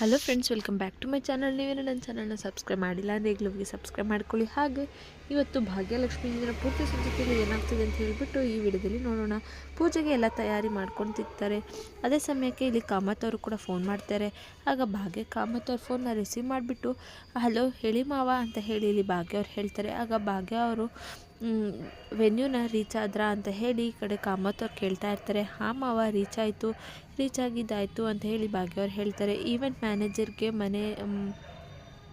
Hello friends welcome back to my channel ನೀವೇನು ನನ್ನ ಚಾನಲ್ನ ಸಬ್ಸ್ಕ್ರೈಬ್ ಮಾಡಿಲ್ಲ ಅಂದರೆ ಈಗಲೂ ಹೋಗಿ ಸಬ್ಸ್ಕ್ರೈಬ್ ಮಾಡ್ಕೊಳ್ಳಿ. ಹಾಗೆ ಇವತ್ತು ಭಾಗ್ಯಲಕ್ಷ್ಮಿ ದಿನ ಪೂಜೆ ಸಂಚಿಕೆಯಲ್ಲಿ ಏನಾಗ್ತಿದೆ ಅಂತ ಹೇಳಿಬಿಟ್ಟು ಈ ವಿಡಿಯೋದಲ್ಲಿ ನೋಡೋಣ. ಪೂಜೆಗೆ ಎಲ್ಲ ತಯಾರಿ ಮಾಡ್ಕೊತಿರ್ತಾರೆ. ಅದೇ ಸಮಯಕ್ಕೆ ಇಲ್ಲಿ ಕಾಮತ್ ಅವರು ಕೂಡ ಫೋನ್ ಮಾಡ್ತಾರೆ. ಆಗ ಭಾಗ್ಯ ಕಾಮತ್ ಅವ್ರ ಫೋನ್ನ ರಿಸೀವ್ ಮಾಡಿಬಿಟ್ಟು, ಹಲೋ, ಹೇಳಿ ಮಾವ, ಅಂತ ಹೇಳಿ ಇಲ್ಲಿ ಭಾಗ್ಯ ಅವ್ರು ಹೇಳ್ತಾರೆ. ಆಗ ಭಾಗ್ಯ ಅವರು ವೆನ್ಯೂನ ರೀಚ್ ಆದ್ರಾ ಅಂತ ಹೇಳಿ ಈ ಕಡೆ ಕಾಮತ್ ಕೇಳ್ತಾ ಇರ್ತಾರೆ. ಹಾಂ, ಮಾವ, ರೀಚ್ ಆಯಿತು, ರೀಚ್ ಆಗಿದ್ದಾಯಿತು ಅಂತ ಹೇಳಿ ಭಾಗ್ಯವ್ರು ಹೇಳ್ತಾರೆ. ಈವೆಂಟ್ ಮ್ಯಾನೇಜರ್ಗೆ ಮನೆ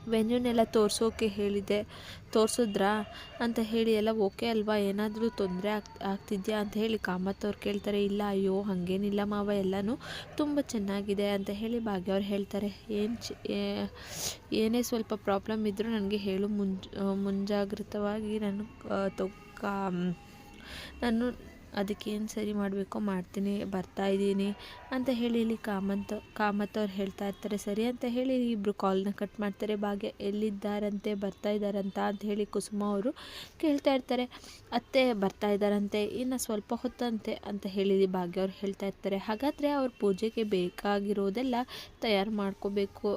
ವೆನ್ಯೂನೆಲ್ಲ ತೋರಿಸೋಕೆ ಹೇಳಿದೆ ತೋರಿಸಿದ್ರಾ? ಅಂತ ಹೇಳಿ, ಎಲ್ಲ ಓಕೆ ಅಲ್ವಾ? ಏನಾದರೂ ತೊಂದರೆ ಆಗ್, ಆಗ್ತಿದ್ಯಾ? ಅಂತ ಹೇಳಿ ಕಾಮತ್ ಅವ್ರು ಕೇಳ್ತಾರೆ, ಇಲ್ಲ, ಅಯ್ಯೋ, ಹಾಗೇನಿಲ್ಲ ಮಾವ, ಎಲ್ಲನೂ ತುಂಬ ಚೆನ್ನಾಗಿದೆ. ಅಂತ ಹೇಳಿ ಭಾಗ್ಯ ಅವ್ರು ಹೇಳ್ತಾರೆ, ಏನು ಏನೇ ಸ್ವಲ್ಪ ಪ್ರಾಬ್ಲಮ್ ಇದ್ದರೂ ನನಗೆ ಹೇಳು ಮುಂಜ್, ಮುಂಜಾಗ್ರತವಾಗಿ ನಾನು ತೊಕ್ಕ ನಾನು ಅದಕ್ಕೇನು ಸರಿ ಮಾಡಬೇಕೋ ಮಾಡ್ತೀನಿ, ಬರ್ತಾ ಇದ್ದೀನಿ ಅಂತ ಹೇಳಿ ಇಲ್ಲಿ ಕಾಮಂತ, ಕಾಮತ್ ಅವ್ರು ಹೇಳ್ತಾ ಇರ್ತಾರೆ, ಸರಿ ಅಂತ ಹೇಳಿ ಇಬ್ಬರು ಕಾಲ್ನ ಕಟ್ ಮಾಡ್ತಾರೆ, ಭಾಗ್ಯ ಎಲ್ಲಿದ್ದಾರಂತೆ, ಬರ್ತಾ ಇದ್ದಾರಂತ ಅಂತ ಹೇಳಿ ಕುಸುಮ ಅವರು ಕೇಳ್ತಾ ಇರ್ತಾರೆ, ಅತ್ತೆ ಬರ್ತಾ ಇದ್ದಾರಂತೆ, ಇನ್ನು ಸ್ವಲ್ಪ ಹೊತ್ತಂತೆ ಅಂತ ಹೇಳಿ ಭಾಗ್ಯ ಅವ್ರು ಹೇಳ್ತಾ ಇರ್ತಾರೆ, ಹಾಗಾದರೆ ಅವ್ರ ಪೂಜೆಗೆ ಬೇಕಾಗಿರೋದೆಲ್ಲ ತಯಾರು ಮಾಡ್ಕೋಬೇಕು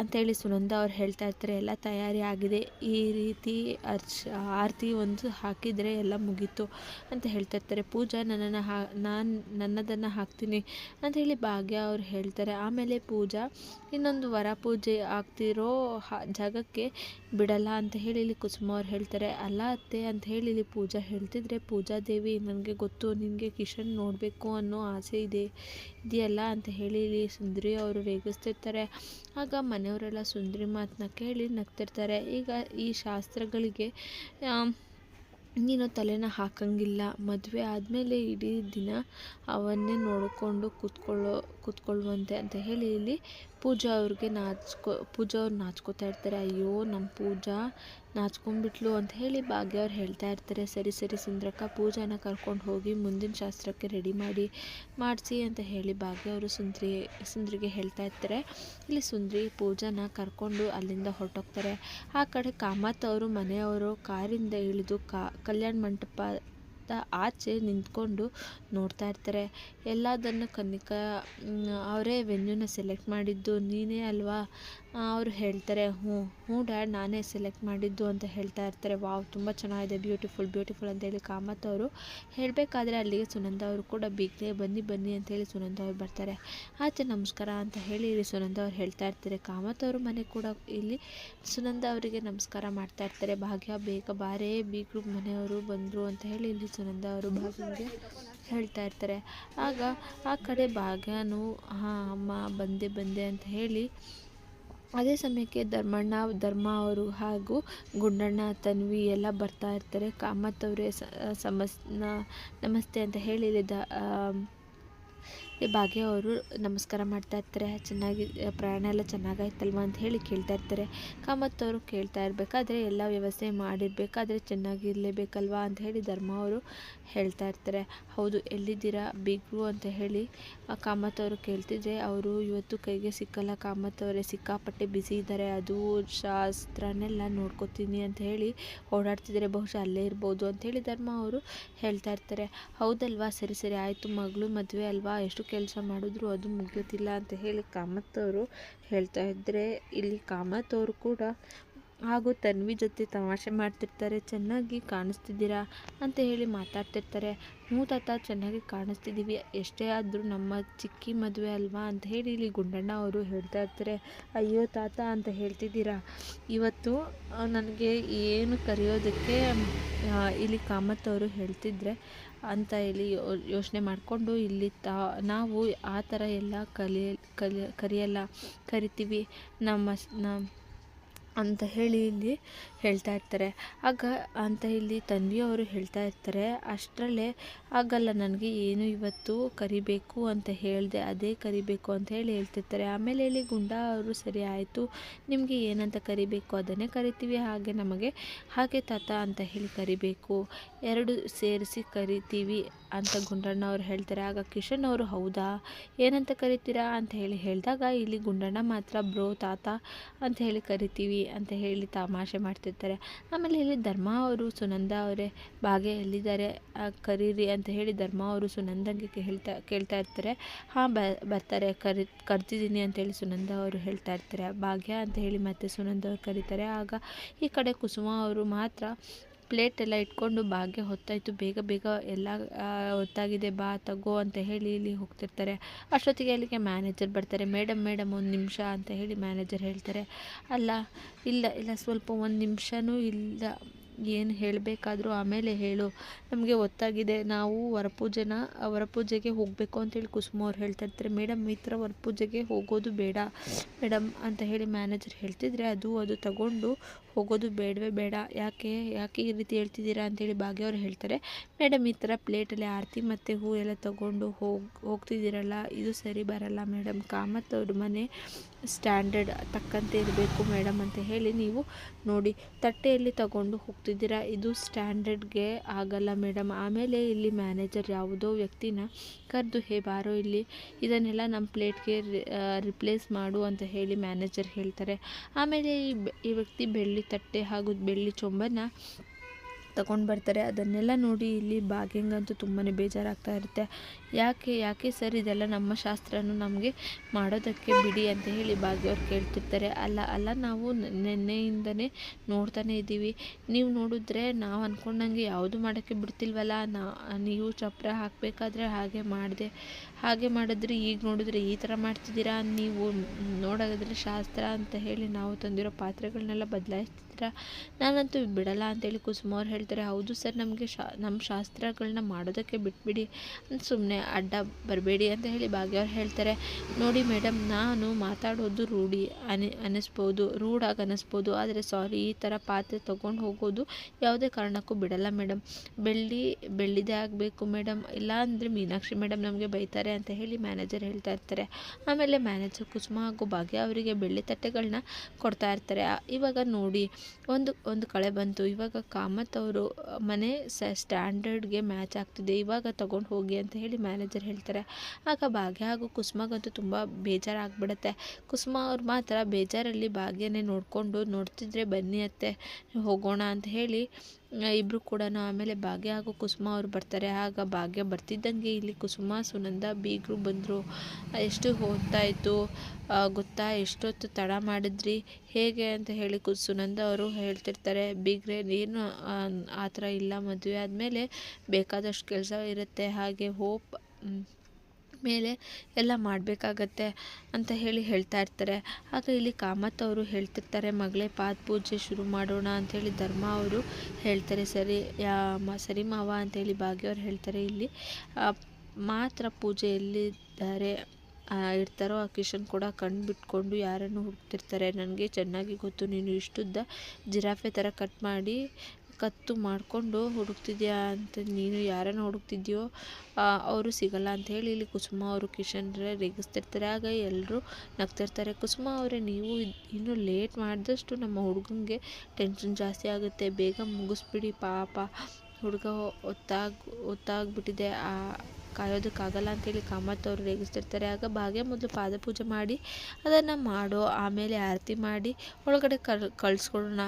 ಅಂತೇಳಿ ಸುನಂದ ಅವ್ರು ಹೇಳ್ತಾ ಇರ್ತಾರೆ, ಎಲ್ಲ ತಯಾರಿ ಆಗಿದೆ, ಈ ರೀತಿ ಅರ್ಚ, ಆರತಿ ಒಂದು ಹಾಕಿದರೆ ಎಲ್ಲ ಮುಗೀತು ಅಂತ ಹೇಳ್ತಾ ಇರ್ತಾರೆ. ಪೂಜಾ ನನ್ನನ್ನು ಹಾ, ನಾನು ನನ್ನದನ್ನು ಹಾಕ್ತೀನಿ ಅಂತ ಹೇಳಿ ಭಾಗ್ಯ ಅವ್ರು ಹೇಳ್ತಾರೆ. ಆಮೇಲೆ ಪೂಜಾ, ಇನ್ನೊಂದು ವರ ಪೂಜೆ ಆಗ್ತಿರೋ ಜಾಗಕ್ಕೆ ಬಿಡಲ್ಲ ಅಂತ ಹೇಳಿ ಇಲ್ಲಿ ಕುಸುಮ ಅವ್ರು ಹೇಳ್ತಾರೆ. ಅಲ್ಲ ಅತ್ತೆ ಅಂತ ಹೇಳಿ ಇಲ್ಲಿ ಪೂಜಾ ಹೇಳ್ತಿದ್ರೆ, ಪೂಜಾ ದೇವಿ, ನನಗೆ ಗೊತ್ತು, ನಿನಗೆ ಕಿಶನ್ ನೋಡಬೇಕು ಅನ್ನೋ ಆಸೆ ಇದೆ, ಇದೆಯಲ್ಲ? ಅಂತ ಹೇಳಿ ಇಲ್ಲಿ ಸುಂದರಿ ಅವರು ರೇಗಿಸ್ತಿರ್ತಾರೆ. ಆಗ ಮನೆಯವರೆಲ್ಲ ಸುಂದರಿ ಮಾತನ್ನ ಕೇಳಿ ನಗ್ತಿರ್ತಾರೆ. ಈಗ ಈ ಶಾಸ್ತ್ರಗಳಿಗೆ ನೀನು ತಲೆನ ಹಾಕಂಗಿಲ್ಲ. ಮದುವೆ ಆದಮೇಲೆ ಇಡೀ ದಿನ ಅವನ್ನೇ ನೋಡಿಕೊಂಡು ಕೂತ್ಕೊಳ್ಳೋ ಕೂತ್ಕೊಳ್ಳುವಂತೆ ಅಂತ ಹೇಳಿ ಇಲ್ಲಿ ಪೂಜಾ ಅವ್ರಿಗೆ ನಾಚ್ಕೊ, ಪೂಜಾ ಅವ್ರು ನಾಚ್ಕೋತಾ ಇರ್ತಾರೆ. ಅಯ್ಯೋ ನಮ್ಮ ಪೂಜಾ ನಾಚ್ಕೊಂಡ್ಬಿಟ್ಲು ಅಂತ ಹೇಳಿ ಭಾಗ್ಯ ಅವ್ರು ಹೇಳ್ತಾ ಇರ್ತಾರೆ, ಸರಿ ಸರಿ ಸುಂದ್ರಕ್ಕ, ಪೂಜಾನ ಕರ್ಕೊಂಡು ಹೋಗಿ ಮುಂದಿನ ಶಾಸ್ತ್ರಕ್ಕೆ ರೆಡಿ ಮಾಡಿ, ಮಾಡಿಸಿ ಅಂತ ಹೇಳಿ ಭಾಗ್ಯ ಅವರು ಸುಂದ್ರಿ, ಸುಂದ್ರಿಗೆ ಹೇಳ್ತಾ ಇರ್ತಾರೆ. ಇಲ್ಲಿ ಸುಂದ್ರಿ ಪೂಜಾನ ಕರ್ಕೊಂಡು ಅಲ್ಲಿಂದ ಹೊರಟೋಗ್ತಾರೆ. ಆ ಕಡೆ ಕಾಮತ್ ಅವರು ಮನೆಯವರು ಕಾರಿಂದ ಇಳಿದು ಕಲ್ಯಾಣ ಮಂಟಪ ಆಚೆ ನಿಂತ್ಕೊಂಡು ನೋಡ್ತಾ ಇರ್ತಾರೆ. ಎಲ್ಲದನ್ನು ಕನ್ನಿಕಾ ಅವರೇ ವೆನ್ಯೂನ ಸೆಲೆಕ್ಟ್ ಮಾಡಿದ್ದು. ನೀನೇ ಅಲ್ವಾ? ಅವರು ಹೇಳ್ತಾರೆ, ಹ್ಞೂ ಹ್ಞೂ ಡ್ಯಾಡ್, ನಾನೇ ಸೆಲೆಕ್ಟ್ ಮಾಡಿದ್ದು ಅಂತ ಹೇಳ್ತಾ ಇರ್ತಾರೆ. ವಾವ್, ತುಂಬ ಚೆನ್ನಾಗಿದೆ. ಬ್ಯೂಟಿಫುಲ್ ಬ್ಯೂಟಿಫುಲ್ ಅಂತೇಳಿ ಕಾಮತ್ ಅವರು ಹೇಳಬೇಕಾದ್ರೆ ಅಲ್ಲಿಗೆ ಸುನಂದ ಅವರು ಕೂಡ ಬೀಗನೆ ಬನ್ನಿ ಬನ್ನಿ ಅಂತೇಳಿ ಸುನಂದ ಅವರು ಬರ್ತಾರೆ. ಆಚೆ ನಮಸ್ಕಾರ ಅಂತ ಹೇಳಿ ಸುನಂದ ಅವ್ರು ಹೇಳ್ತಾ ಇರ್ತಾರೆ. ಕಾಮತ್ ಅವರು ಮನೆ ಕೂಡ ಇಲ್ಲಿ ಸುನಂದ ಅವರಿಗೆ ನಮಸ್ಕಾರ ಮಾಡ್ತಾ ಇರ್ತಾರೆ. ಭಾಗ್ಯ, ಬೇಗ ಬಾರೇ, ಬೀಗರು ಮನೆಯವರು ಬಂದರು ಅಂತ ಹೇಳಿ ಇಲ್ಲಿ ಸುನಂದ ಅವರು ಭಾಗ್ಯಗೆ ಹೇಳ್ತಾ ಇರ್ತಾರೆ. ಆಗ ಆ ಕಡೆ ಭಾಗ್ಯನು ಹಾಂ, ಅಮ್ಮ, ಬಂದೆ ಬಂದೆ ಅಂತ ಹೇಳಿ ಅದೇ ಸಮಯಕ್ಕೆ ಧರ್ಮಣ್ಣ, ಧರ್ಮ ಅವರು ಹಾಗೂ ಗುಂಡಣ್ಣ, ತನ್ವಿ ಎಲ್ಲ ಬರ್ತಾ ಇರ್ತಾರೆ. ಕಾಮತ್ ಅವರೇ ಸಮಸ್ ನಮಸ್ತೆ ಅಂತ ಹೇಳಿ ದ ಭಾಗ್ಯ ಅವರು ನಮಸ್ಕಾರ ಮಾಡ್ತಾ ಇರ್ತಾರೆ. ಚೆನ್ನಾಗಿ, ಪ್ರಯಾಣ ಎಲ್ಲ ಚೆನ್ನಾಗಾಯ್ತಲ್ವ ಅಂತ ಹೇಳಿ ಕೇಳ್ತಾ ಇರ್ತಾರೆ. ಕಾಮತ್ ಅವರು ಕೇಳ್ತಾ ಇರಬೇಕಾದ್ರೆ ಎಲ್ಲ ವ್ಯವಸ್ಥೆ ಮಾಡಿರಬೇಕಾದ್ರೆ ಚೆನ್ನಾಗಿರಲೇಬೇಕಲ್ವಾ ಅಂತ ಹೇಳಿ ಧರ್ಮ ಅವರು ಹೇಳ್ತಾ ಇರ್ತಾರೆ. ಹೌದು, ಎಲ್ಲಿದ್ದೀರಾ ಬಿಗ್ರು ಅಂತ ಹೇಳಿ ಕಾಮತ್ ಅವರು ಕೇಳ್ತಿದ್ರೆ ಅವರು ಇವತ್ತು ಕೈಗೆ ಸಿಕ್ಕಲ್ಲ ಕಾಮತ್ ಅವರೇ, ಸಿಕ್ಕಾಪಟ್ಟೆ ಬ್ಯುಸಿ ಇದ್ದಾರೆ. ಅದು ಶಾಸ್ತ್ರನೆಲ್ಲ ನೋಡ್ಕೋತೀನಿ ಅಂತ ಹೇಳಿ ಓಡಾಡ್ತಿದ್ದಾರೆ. ಬಹುಶಃ ಅಲ್ಲೇ ಇರ್ಬೋದು ಅಂತ ಹೇಳಿ ಧರ್ಮ ಅವರು ಹೇಳ್ತಾ ಇರ್ತಾರೆ. ಹೌದಲ್ವಾ? ಸರಿ ಸರಿ, ಆಯಿತು ಮಗಳು ಮದುವೆ ಅಲ್ವಾ? ಎಷ್ಟು ಕೆಲಸ ಮಾಡಿದ್ರು ಅದು ಮುಗಿಯೋದಿಲ್ಲ ಅಂತ ಹೇಳಿ ಕಾಮತ್ ಅವರು ಹೇಳ್ತಾ ಇದ್ದರೆ ಇಲ್ಲಿ ಕಾಮತ್ ಅವರು ಕೂಡ, ಹಾಗೂ ತನ್ವಿ ಜೊತೆ ತಮಾಷೆ ಮಾಡ್ತಿರ್ತಾರೆ, ಚೆನ್ನಾಗಿ ಕಾಣಿಸ್ತಿದ್ದೀರಾ ಅಂತ ಹೇಳಿ ಮಾತಾಡ್ತಿರ್ತಾರೆ. ಹ್ಞೂ ತಾತ, ಚೆನ್ನಾಗಿ ಕಾಣಿಸ್ತಿದ್ದೀವಿ. ಎಷ್ಟೇ ಆದರೂ ನಮ್ಮ ಚಿಕ್ಕಿ ಮದುವೆ ಅಲ್ವಾ ಅಂತ ಹೇಳಿ ಇಲ್ಲಿ ಗುಂಡಣ್ಣ ಅವರು ಹೇಳ್ತಾ ಇರ್ತಾರೆ. ಅಯ್ಯೋ ತಾತ ಅಂತ ಹೇಳ್ತಿದ್ದೀರಾ? ಇವತ್ತು ನನಗೆ ಏನು ಕರೆಯೋದಕ್ಕೆ ಇಲ್ಲಿ ಕಾಮತ್ ಅವರು ಹೇಳ್ತಿದ್ರೆ ಅಂತ ಹೇಳಿ ಯೋಚನೆ ಮಾಡಿಕೊಂಡು ಇಲ್ಲಿ ತಾ ನಾವು ಆ ಥರ ಎಲ್ಲ ಕಲಿಯ ಕಲಿಯ ಕರಿಯಲ್ಲ, ಕರಿತೀವಿ, ನಮ್ಮ ನಮ್ಮ ಅಂತ ಹೇಳಿ ಇಲ್ಲಿ ಹೇಳ್ತಾ ಇರ್ತಾರೆ. ಆಗ ಅಂತ ಇಲ್ಲಿ ತಂದೆಯವರು ಹೇಳ್ತಾ ಇರ್ತಾರೆ, ಅಷ್ಟರಲ್ಲೇ ಆಗಲ್ಲ ನನಗೆ ಏನು ಇವತ್ತು ಕರಿಬೇಕು ಅಂತ ಹೇಳಿದೆ, ಅದೇ ಕರಿಬೇಕು ಅಂತ ಹೇಳಿ ಹೇಳ್ತಿರ್ತಾರೆ. ಆಮೇಲೆ ಇಲ್ಲಿ ಗುಂಡ ಅವರು ಸರಿ ಆಯಿತು, ನಿಮಗೆ ಏನಂತ ಕರಿಬೇಕು ಅದನ್ನೇ ಕರಿತೀವಿ, ಹಾಗೆ ನಮಗೆ ಹಾಗೆ ತಾತ ಅಂತ ಹೇಳಿ ಕರಿಬೇಕು. ಎರಡು ಸೇರಿಸಿ ಕರಿತೀವಿ ಅಂತ ಗುಂಡಣ್ಣ ಅವರು ಹೇಳ್ತಾರೆ. ಆಗ ಕಿಶನ್ ಅವರು, ಹೌದಾ? ಏನಂತ ಕರಿತೀರಾ ಅಂತ ಹೇಳಿ ಹೇಳಿದಾಗ, ಇಲ್ಲಿ ಗುಂಡಣ್ಣ ಮಾತ್ರ, ಬ್ರೋ, ತಾತ ಅಂತ ಹೇಳಿ ಕರಿತೀವಿ ಅಂತ ಹೇಳಿ ತಮಾಷೆ ಮಾಡ್ತಿರ್ತಾರೆ. ಆಮೇಲೆ ಇಲ್ಲಿ ಧರ್ಮ ಅವರು, ಸುನಂದ ಅವರೇ, ಬಾಗೆ ಎಲ್ಲಿದ್ದಾರೆ? ಕರೀರಿ ಅಂತ ಅಂತ ಹೇಳಿ ಧರ್ಮ ಅವರು ಸುನಂದಂಗೆ ಹೇಳ್ತಾ ಕೇಳ್ತಾ ಇರ್ತಾರೆ. ಹಾಂ ಬರ್ತಾರೆ, ಕರಿ ಕರ್ತಿದ್ದೀನಿ ಅಂತೇಳಿ ಸುನಂದ ಅವರು ಹೇಳ್ತಾ ಇರ್ತಾರೆ. ಭಾಗ್ಯ ಅಂತ ಹೇಳಿ ಮತ್ತೆ ಸುನಂದ ಅವ್ರು ಕರೀತಾರೆ. ಆಗ ಈ ಕಡೆ ಕುಸುಮ ಅವರು ಮಾತ್ರ ಪ್ಲೇಟ್ ಎಲ್ಲ ಇಟ್ಕೊಂಡು ಭಾಗ್ಯ ಹೊತ್ತಾಯಿತು. ಬೇಗ ಬೇಗ ಎಲ್ಲ ಹೊತ್ತಾಗಿದೆ. ಬಾ, ತಗೋ ಅಂತ ಹೇಳಿ ಇಲ್ಲಿ ಹೋಗ್ತಿರ್ತಾರೆ. ಅಷ್ಟೊತ್ತಿಗೆ ಅಲ್ಲಿಗೆ ಮ್ಯಾನೇಜರ್ ಬರ್ತಾರೆ. ಮೇಡಮ್ ಮೇಡಮ್ ಒಂದು ನಿಮಿಷ ಅಂತ ಹೇಳಿ ಮ್ಯಾನೇಜರ್ ಹೇಳ್ತಾರೆ. ಅಲ್ಲ, ಇಲ್ಲ ಇಲ್ಲ, ಸ್ವಲ್ಪ ಒಂದು ನಿಮಿಷನೂ ಇಲ್ಲ. ಏನು ಹೇಳಬೇಕಾದ್ರೂ ಆಮೇಲೆ ಹೇಳು. ನಮಗೆ ಗೊತ್ತಾಗಿದೆ ನಾವು ವರಪೂಜೆನ ವರಪೂಜೆಗೆ ಹೋಗಬೇಕು ಅಂತೇಳಿ ಕುಸುಮ ಅವ್ರು ಹೇಳ್ತಾ ಇರ್ತಾರೆ. ಮೇಡಮ್, ಈ ಥರ ವರಪೂಜೆಗೆ ಹೋಗೋದು ಬೇಡ. ಮೇಡಮ್ ಅಂತ ಹೇಳಿ ಮ್ಯಾನೇಜರ್ ಹೇಳ್ತಿದ್ರೆ ಅದು ಅದು ತಗೊಂಡು ಹೋಗೋದು ಬೇಡವೇ ಬೇಡ. ಯಾಕೆ ಯಾಕೆ ಈ ರೀತಿ ಹೇಳ್ತಿದ್ದೀರಾ ಅಂತೇಳಿ ಭಾಗ್ಯ ಅವ್ರು ಹೇಳ್ತಾರೆ. ಮೇಡಮ್, ಈ ಥರ ಪ್ಲೇಟಲ್ಲಿ ಆರತಿ ಮತ್ತು ಹೂ ಎಲ್ಲ ತೊಗೊಂಡು ಹೋಗಿ, ಹೋಗ್ತಿದ್ದೀರಲ್ಲ, ಇದು ಸರಿ ಬರಲ್ಲ ಮೇಡಮ್. ಕಾಮತ್ ಅವ್ರ ಮನೆ ಸ್ಟ್ಯಾಂಡರ್ಡ್ ತಕ್ಕಂತೆ ಇರಬೇಕು ಮೇಡಮ್ ಅಂತ ಹೇಳಿ ನೀವು ನೋಡಿ, ತಟ್ಟೆಯಲ್ಲಿ ತಗೊಂಡು ಹೋಗ್ತಿದ್ದೀರಾ, ಇದು ಸ್ಟ್ಯಾಂಡರ್ಡ್ಗೆ ಆಗಲ್ಲ ಮೇಡಮ್. ಆಮೇಲೆ ಇಲ್ಲಿ ಮ್ಯಾನೇಜರ್ ಯಾವುದೋ ವ್ಯಕ್ತಿನ ಕರೆದು, ಹೇ ಬಾರೋ ಇಲ್ಲಿ, ಇದನ್ನೆಲ್ಲ ನಮ್ಮ ಪ್ಲೇಟ್ಗೆ ರಿಪ್ಲೇಸ್ ಮಾಡು ಅಂತ ಹೇಳಿ ಮ್ಯಾನೇಜರ್ ಹೇಳ್ತಾರೆ. ಆಮೇಲೆ ಈ ವ್ಯಕ್ತಿ ಬೆಳ್ಳಿ ತಟ್ಟೆ ಹಾಗೂ ಬೆಳ್ಳಿ ಚೊಂಬನ್ನು ತಗೊಂಡು ಬರ್ತಾರೆ. ಅದನ್ನೆಲ್ಲ ನೋಡಿ ಇಲ್ಲಿ ಭಾಗ್ಯಂಗಂತೂ ತುಂಬಾ ಬೇಜಾರಾಗ್ತಾ ಇರುತ್ತೆ. ಯಾಕೆ ಯಾಕೆ ಸರ್ ಇದೆಲ್ಲ ನಮ್ಮ ಶಾಸ್ತ್ರನೂ ನಮಗೆ ಮಾಡೋದಕ್ಕೆ ಬಿಡಿ ಅಂತ ಹೇಳಿ ಭಾಗ್ಯವ್ರು ಕೇಳ್ತಿರ್ತಾರೆ. ಅಲ್ಲ ಅಲ್ಲ, ನಾವು ನೆನ್ನೆಯಿಂದನೇ ನೋಡ್ತಾನೆ ಇದ್ದೀವಿ. ನೀವು ನೋಡಿದ್ರೆ ನಾವು ಅಂದ್ಕೊಂಡಂಗೆ ಯಾವುದು ಮಾಡೋಕ್ಕೆ ಬಿಡ್ತಿಲ್ವಲ್ಲ? ನೀವು ಚಪ್ರ ಹಾಕಬೇಕಾದ್ರೆ ಹಾಗೆ ಮಾಡಿದೆ, ಹಾಗೆ ಮಾಡಿದ್ರೆ ಈಗ ನೋಡಿದ್ರೆ ಈ ಥರ ಮಾಡ್ತಿದ್ದೀರಾ? ನೀವು ನೋಡೋದಾದ್ರೆ ಶಾಸ್ತ್ರ ಅಂತ ಹೇಳಿ ನಾವು ತಂದಿರೋ ಪಾತ್ರೆಗಳನ್ನೆಲ್ಲ ಬದಲಾಯಿಸ್ತಿದ್ದೀರಾ? ನಾನಂತೂ ಬಿಡಲ್ಲ ಅಂತೇಳಿ ಕುಸುಮ ಅವ್ರು ಹೇಳ್ತಾರೆ. ಹೌದು ಸರ್, ನಮಗೆ ಶಾ ನಮ್ಮ ಶಾಸ್ತ್ರಗಳನ್ನ ಮಾಡೋದಕ್ಕೆ ಬಿಟ್ಬಿಡಿ ಸುಮ್ಮನೆ ಅಡ್ಡ ಬರಬೇಡಿ ಅಂತ ಹೇಳಿ ಭಾಗ್ಯ ಅವ್ರು ಹೇಳ್ತಾರೆ. ನೋಡಿ ಮೇಡಮ್, ನಾನು ಮಾತಾಡೋದು ರೂಢಿ ಅನಿ ಅನ್ನಿಸ್ಬೋದು ರೂಢಾಗಿ ಅನ್ನಿಸ್ಬೋದು ಆದರೆ ಸಾರಿ, ಈ ಥರ ಪಾತ್ರೆ ತೊಗೊಂಡು ಹೋಗೋದು ಯಾವುದೇ ಕಾರಣಕ್ಕೂ ಬಿಡಲ್ಲ ಮೇಡಮ್. ಬೆಳ್ಳಿ, ಬೆಳ್ಳಿದೇ ಆಗಬೇಕು ಮೇಡಮ್. ಇಲ್ಲ ಅಂದರೆ ಮೀನಾಕ್ಷಿ ಮೇಡಮ್ ನಮಗೆ ಬೈತಾರೆ ಅಂತ ಹೇಳಿ ಮ್ಯಾನೇಜರ್ ಹೇಳ್ತಾ ಇರ್ತಾರೆ. ಆಮೇಲೆ ಮ್ಯಾನೇಜರ್ ಕುಸುಮ ಹಾಗೂ ಭಾಗ್ಯ ಅವರಿಗೆ ಬೆಳ್ಳಿ ತಟ್ಟೆಗಳನ್ನ ಕೊಡ್ತಾ ಇರ್ತಾರೆ. ಇವಾಗ ನೋಡಿ, ಒಂದು ಒಂದು ಕಳೆ ಬಂತು. ಇವಾಗ ಕಾಮತ್ ಅವರು ಮನೆ ಸ್ಟ್ಯಾಂಡರ್ಡ್ಗೆ ಮ್ಯಾಚ್ ಆಗ್ತಿದೆ. ಇವಾಗ ತಗೊಂಡು ಹೋಗಿ ಅಂತ ಹೇಳಿ ಮ್ಯಾನೇಜರ್ ಹೇಳ್ತಾರೆ, ಆಗ ಭಾಗ್ಯ ಹಾಗೂ ಕುಸುಮಗಂತೂ ತುಂಬ ಬೇಜಾರಾಗ್ಬಿಡುತ್ತೆ. ಕುಸುಮ ಅವ್ರು ಮಾತ್ರ ಬೇಜಾರಲ್ಲಿ ಭಾಗ್ಯನೇ ನೋಡಿಕೊಂಡು ನೋಡ್ತಿದ್ರೆ ಬನ್ನಿ ಅತ್ತೆ, ಹೋಗೋಣ ಅಂತ ಹೇಳಿ ಇಬ್ಬರು ಕೂಡ ಆಮೇಲೆ ಭಾಗ್ಯ ಹಾಗೂ ಕುಸುಮ ಅವರು ಬರ್ತಾರೆ. ಆಗ ಭಾಗ್ಯ ಬರ್ತಿದ್ದಂಗೆ ಇಲ್ಲಿ ಕುಸುಮ, ಸುನಂದ, ಬೀಗರು ಬಂದರು. ಎಷ್ಟು ಹೊತ್ತಾಯಿತು? ಗೊತ್ತಾ? ಎಷ್ಟೊತ್ತು ತಡ ಮಾಡಿದ್ರಿ? ಹೇಗೆ ಅಂತ ಹೇಳಿ ಕು, ಸುನಂದ ಅವರು ಹೇಳ್ತಿರ್ತಾರೆ. ಬೀಗ್ರೆ, ಏನು, ಆ ಥರ ಇಲ್ಲ ಮದುವೆ ಆದಮೇಲೆ ಬೇಕಾದಷ್ಟು ಕೆಲಸ ಇರುತ್ತೆ. ಹಾಗೆ ಹೋಪ್ ಮೇಲೆ ಎಲ್ಲ ಮಾಡಬೇಕಾಗತ್ತೆ ಅಂತ ಹೇಳಿ ಹೇಳ್ತಾ ಇರ್ತಾರೆ. ಆಗ ಇಲ್ಲಿ ಕಾಮತ್ ಅವರು ಹೇಳ್ತಿರ್ತಾರೆ, ಮಗಳೇ, ಪಾದ ಪೂಜೆ ಶುರು ಮಾಡೋಣ ಅಂಥೇಳಿ ಧರ್ಮ ಅವರು ಹೇಳ್ತಾರೆ. ಸರಿ, ಯಾ ಸರಿ ಮಾವ ಅಂತೇಳಿ ಭಾಗ್ಯವ್ರು ಹೇಳ್ತಾರೆ ಇಲ್ಲಿ. ಮಾತ್ರ ಪೂಜೆ ಎಲ್ಲಿದ್ದಾರೆ ಇರ್ತಾರೋ ಆ ಕಿಶನ್ ಕೂಡ ಕಣ್ಣು ಬಿಟ್ಕೊಂಡು ಯಾರನ್ನು ಹುಡುಕ್ತಿರ್ತಾರೆ ನನಗೆ ಚೆನ್ನಾಗಿ ಗೊತ್ತು, ನೀನು ಇಷ್ಟುದ್ದ ಜಿರಾಫೆ ಥರ ಕಟ್ ಮಾಡಿ ಕತ್ತು ಮಾಡಿಕೊಂಡು ಹುಡುಕ್ತಿದ್ಯಾ ಅಂತ ನೀನು ಯಾರನ್ನ ಹುಡುಕ್ತಿದ್ಯೋ ಅವರು ಸಿಗಲ್ಲ ಅಂತ ಹೇಳಿ ಇಲ್ಲಿ ಕುಸುಮ ಅವರು ಕಿಶನ್ರೆ ರೇಗಿಸ್ತಿರ್ತಾರೆ. ಆಗ ಎಲ್ಲರೂ ನಗ್ತಿರ್ತಾರೆ. ಕುಸುಮ ಅವರೇ, ನೀವು ಇನ್ನೂ ಲೇಟ್ ಮಾಡಿದಷ್ಟು ನಮ್ಮ ಹುಡುಗನಿಗೆ ಟೆನ್ಷನ್ ಜಾಸ್ತಿ ಆಗುತ್ತೆ. ಬೇಗ ಮುಗಿಸ್ಬಿಡಿ ಪಾಪ. ಹುಡುಗ ಒತ್ತಾಗಿ, ಒತ್ತಾಗ್ಬಿಟ್ಟಿದೆ. ಆ ಕಾಯೋದಕ್ಕಾಗಲ್ಲ ಅಂತೇಳಿ ಕಾಮತ್ ಅವರು ರೇಗಿಸ್ತಿರ್ತಾರೆ. ಆಗ ಭಾಗ್ಯ ಮೊದಲು ಪಾದಪೂಜೆ ಮಾಡಿ ಅದನ್ನು ಮಾಡೋ, ಆಮೇಲೆ ಆರತಿ ಮಾಡಿ ಒಳಗಡೆ ಕಲ್ ಕಳಿಸ್ಕೊಳ್ಳೋಣ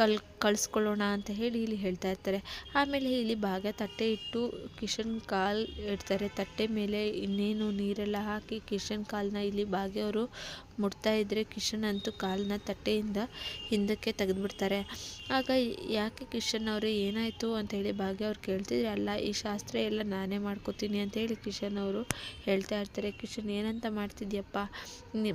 ಕಲ್ ಕಳಿಸ್ಕೊಳ್ಳೋಣ ಅಂತ ಹೇಳಿ ಇಲ್ಲಿ ಹೇಳ್ತಾ ಇರ್ತಾರೆ. ಆಮೇಲೆ ಇಲ್ಲಿ ಭಾಗ್ಯ ತಟ್ಟೆ ಇಟ್ಟು ಕಿಶನ್ ಕಾಲ್ ಇಡ್ತಾರೆ. ತಟ್ಟೆ ಮೇಲೆ ಇನ್ನೇನು ನೀರೆಲ್ಲ ಹಾಕಿ ಕಿಶನ್ ಕಾಲನ್ನ ಇಲ್ಲಿ ಭಾಗ್ಯವರು ಮುಟ್ತಾ ಇದ್ದರೆ ಕಿಶನ್ ಅಂತೂ ಕಾಲನ್ನ ತಟ್ಟೆಯಿಂದ ಹಿಂದಕ್ಕೆ ತೆಗೆದುಬಿಡ್ತಾರೆ. ಆಗ ಯಾಕೆ ಕಿಶನ್ ಅವರು ಏನಾಯಿತು ಹೇಳಿ ಭಾಗ್ಯ ಅವ್ರು ಕೇಳ್ತಿದ್ರೆ, ಅಲ್ಲ, ಈ ಶಾಸ್ತ್ರ ಎಲ್ಲ ನಾನೇ ಮಾಡ್ಕೋತೀನಿ ಅಂತೇಳಿ ಕಿಶನ್ ಅವರು ಹೇಳ್ತಾ ಇರ್ತಾರೆ. ಕಿಶನ್, ಏನಂತ ಮಾಡ್ತಿದ್ಯಪ್ಪ?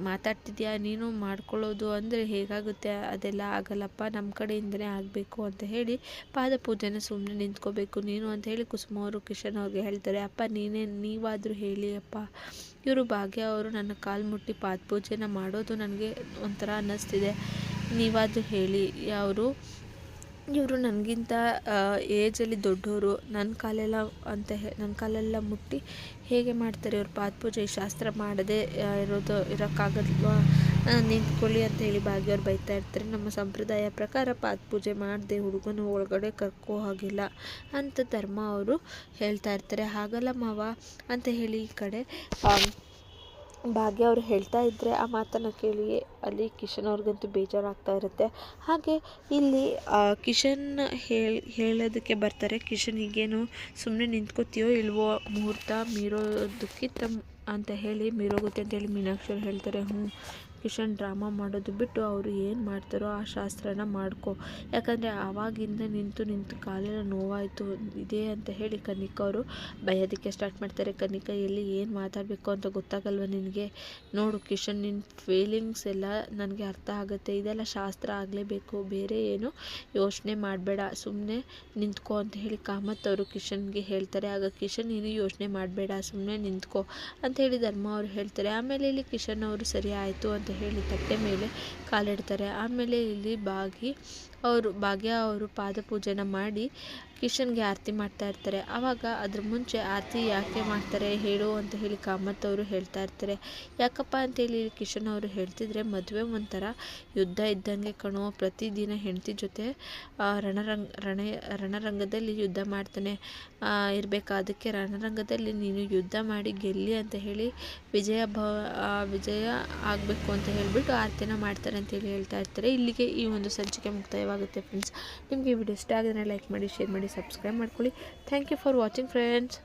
ಮಾತಾಡ್ತಿದ್ಯಾ? ನೀನು ಮಾಡ್ಕೊಳ್ಳೋದು ಅಂದರೆ ಹೇಗಾಗುತ್ತೆ? ಅದೆಲ್ಲ ಆಗಲ್ಲಪ್ಪ ನಮ್ಮ ಕಡೆಯಿಂದನೇ ಆಗಬೇಕು ಅಂತ ಹೇಳಿ ಪಾದ ಪೂಜೆನ ಸುಮ್ಮನೆ ನಿಂತ್ಕೋಬೇಕು. ನೀನು ಅಂತ ಹೇಳಿ ಕುಸುಮ ಅವರು ಕಿಶನ್ ಅವ್ರಿಗೆ ಹೇಳ್ತಾರೆ. ಅಪ್ಪ, ನೀನೇ, ನೀವಾದರೂ ಹೇಳಿ ಅಪ್ಪ. ಇವರು ಭಾಗ್ಯ ಅವರು ನನ್ನ ಕಾಲು ಮುಟ್ಟಿ ಪಾದ ಪೂಜೆನ ಮಾಡೋದು ನನಗೆ ಒಂಥರ ಅನ್ನಿಸ್ತಿದೆ. ನೀವಾದರೂ ಹೇಳಿ ಅವರು ಇವರು ನನಗಿಂತ ಏಜಲ್ಲಿ ದೊಡ್ಡವರು ನನ್ನ ಕಾಲೆಲ್ಲ ಅಂತ ಹೇ ನನ್ನ ಕಾಲೆಲ್ಲ ಮುಟ್ಟಿ ಹೇಗೆ ಮಾಡ್ತಾರೆ? ಇವ್ರು ಪಾದಪೂಜೆ ಶಾಸ್ತ್ರ ಮಾಡದೆ ಇರೋದು ಇರೋಕ್ಕಾಗಲ್ವಾ? ನಿಂತ್ಕೊಳ್ಳಿ ಅಂತ ಹೇಳಿ ಭಾಗ್ಯವ್ರು ಬೈತಾ ಇರ್ತಾರೆ. ನಮ್ಮ ಸಂಪ್ರದಾಯ ಪ್ರಕಾರ ಪಾದಪೂಜೆ ಮಾಡದೆ ಹುಡುಗನ ಒಳಗಡೆ ಕರ್ಕೋ ಹಾಗಿಲ್ಲ ಅಂತ ಧರ್ಮ ಅವರು ಹೇಳ್ತಾ ಇರ್ತಾರೆ. ಹಾಗಲ್ಲ ಮಾವ ಅಂತ ಹೇಳಿ ಈ ಕಡೆ ಭಾಗ್ಯ ಅವ್ರು ಹೇಳ್ತಾ ಇದ್ದರೆ ಆ ಮಾತನ್ನು ಕೇಳಿ ಅಲ್ಲಿ ಕಿಶನ್ ಅವ್ರಿಗಂತೂ ಬೇಜಾರಾಗ್ತಾ ಇರುತ್ತೆ. ಹಾಗೆ ಇಲ್ಲಿ ಕಿಶನ್ ಹೇಳಿ, ಹೇಳೋದಕ್ಕೆ ಬರ್ತಾರೆ, ಕಿಶನ್ ಈಗೇನು ಸುಮ್ಮನೆ ನಿಂತ್ಕೋತೀಯೋ ಇಲ್ವೋ ಮುಹೂರ್ತ ಮೀರೋದಕ್ಕಿಂತ ಅಂತ ಹೇಳಿ ಮೀರೋಗುತ್ತೆ ಅಂತೇಳಿ ಮೀನಾಕ್ಷಿ ಅವ್ರು ಹೇಳ್ತಾರೆ. ಹ್ಞೂ ಕಿಶನ್ ಡ್ರಾಮಾ ಮಾಡೋದು ಬಿಟ್ಟು ಅವರು ಏನು ಮಾಡ್ತಾರೋ ಆ ಶಾಸ್ತ್ರನ ಮಾಡ್ಕೋ. ಯಾಕಂದರೆ ಆವಾಗಿಂದ ನಿಂತು ನಿಂತು ಕಾಲೆಲ್ಲ ನೋವಾಯಿತು. ಇದೆ ಅಂತ ಹೇಳಿ ಕನಿಕ ಅವರು ಬಯೋದಕ್ಕೆ ಸ್ಟಾರ್ಟ್ ಮಾಡ್ತಾರೆ. ಕನಿಕ ಎಲ್ಲಿ ಏನು ಮಾತಾಡಬೇಕು ಅಂತ ಗೊತ್ತಾಗಲ್ವ ನಿನಗೆ? ನೋಡು ಕಿಶನ್ ನಿನ್ನ ಫೀಲಿಂಗ್ಸ್ ಎಲ್ಲ ನನಗೆ ಅರ್ಥ ಆಗುತ್ತೆ. ಇದೆಲ್ಲ ಶಾಸ್ತ್ರ ಆಗಲೇಬೇಕು. ಬೇರೆ ಏನು ಯೋಚನೆ ಮಾಡಬೇಡ. ಸುಮ್ಮನೆ ನಿಂತ್ಕೋ ಅಂತ ಹೇಳಿ ಕಾಮತ್ ಅವರು ಕಿಶನ್ಗೆ ಹೇಳ್ತಾರೆ. ಆಗ ಕಿಶನ್ ನೀನು ಯೋಚನೆ ಮಾಡಬೇಡ. ಸುಮ್ಮನೆ ನಿಂತ್ಕೋ ಅಂತ ಹೇಳಿ ಧರ್ಮ ಅವರು ಹೇಳ್ತಾರೆ. ಆಮೇಲೆ ಇಲ್ಲಿ ಕಿಶನ್ ಅವರು ಸರಿ ಆಯಿತು ಅಂತ ಹೇಳಿ ತಟ್ಟೆ ಮೇಲೆ ಕಾಲಿಡ್ತಾರೆ. ಆಮೇಲೆ ಇಲ್ಲಿ ಬಾಗಿ ಅವರು ಭಾಗ್ಯ ಅವರು ಪಾದ ಪೂಜೆನ ಮಾಡಿ ಕಿಶನ್ಗೆ ಆರತಿ ಮಾಡ್ತಾ ಇರ್ತಾರೆ. ಆವಾಗ ಅದ್ರ ಮುಂಚೆ ಆರತಿ ಯಾಕೆ ಮಾಡ್ತಾರೆ ಹೇಳು ಅಂತ ಹೇಳಿ ಕಾಮತ್ ಅವರು ಹೇಳ್ತಾ ಇರ್ತಾರೆ. ಯಾಕಪ್ಪ ಅಂತೇಳಿ ಕಿಶನ್ ಅವರು ಹೇಳ್ತಿದ್ರೆ ಮದುವೆ ಒಂಥರ ಯುದ್ಧ ಇದ್ದಂಗೆ ಕಣೋ, ಪ್ರತಿದಿನ ಹೆಂಡತಿ ಜೊತೆ ರಣರಂಗ, ರಣ, ರಣರಂಗದಲ್ಲಿ ಯುದ್ಧ ಮಾಡ್ತಾನೆ. ಇರಬೇಕು, ಅದಕ್ಕೆ ರಣರಂಗದಲ್ಲಿ ನೀನು ಯುದ್ಧ ಮಾಡಿ ಗೆಲ್ಲಿ ಅಂತ ಹೇಳಿ ವಿಜಯ ಭ ವಿಜಯ ಆಗಬೇಕು ಅಂತ ಹೇಳಿಬಿಟ್ಟು ಆರತಿನ ಮಾಡ್ತಾರೆ ಅಂತೇಳಿ ಹೇಳ್ತಾ ಇರ್ತಾರೆ. ಇಲ್ಲಿಗೆ ಈ ಒಂದು ಸಂಚಿಕೆ ಮುಕ್ತಾಯವಾಗುತ್ತೆ ಫ್ರೆಂಡ್ಸ್ ನಿಮಗೆ ಈ ವಿಡಿಯೋ ಇಷ್ಟ ಆಗಿದ್ರೆ ಲೈಕ್ ಮಾಡಿ ಶೇರ್ ಮಾಡಿ ಸಬ್ಸ್ಕ್ರೈಬ್ ಮಾಡ್ಕೊಳ್ಳಿ. Thank you for watching friends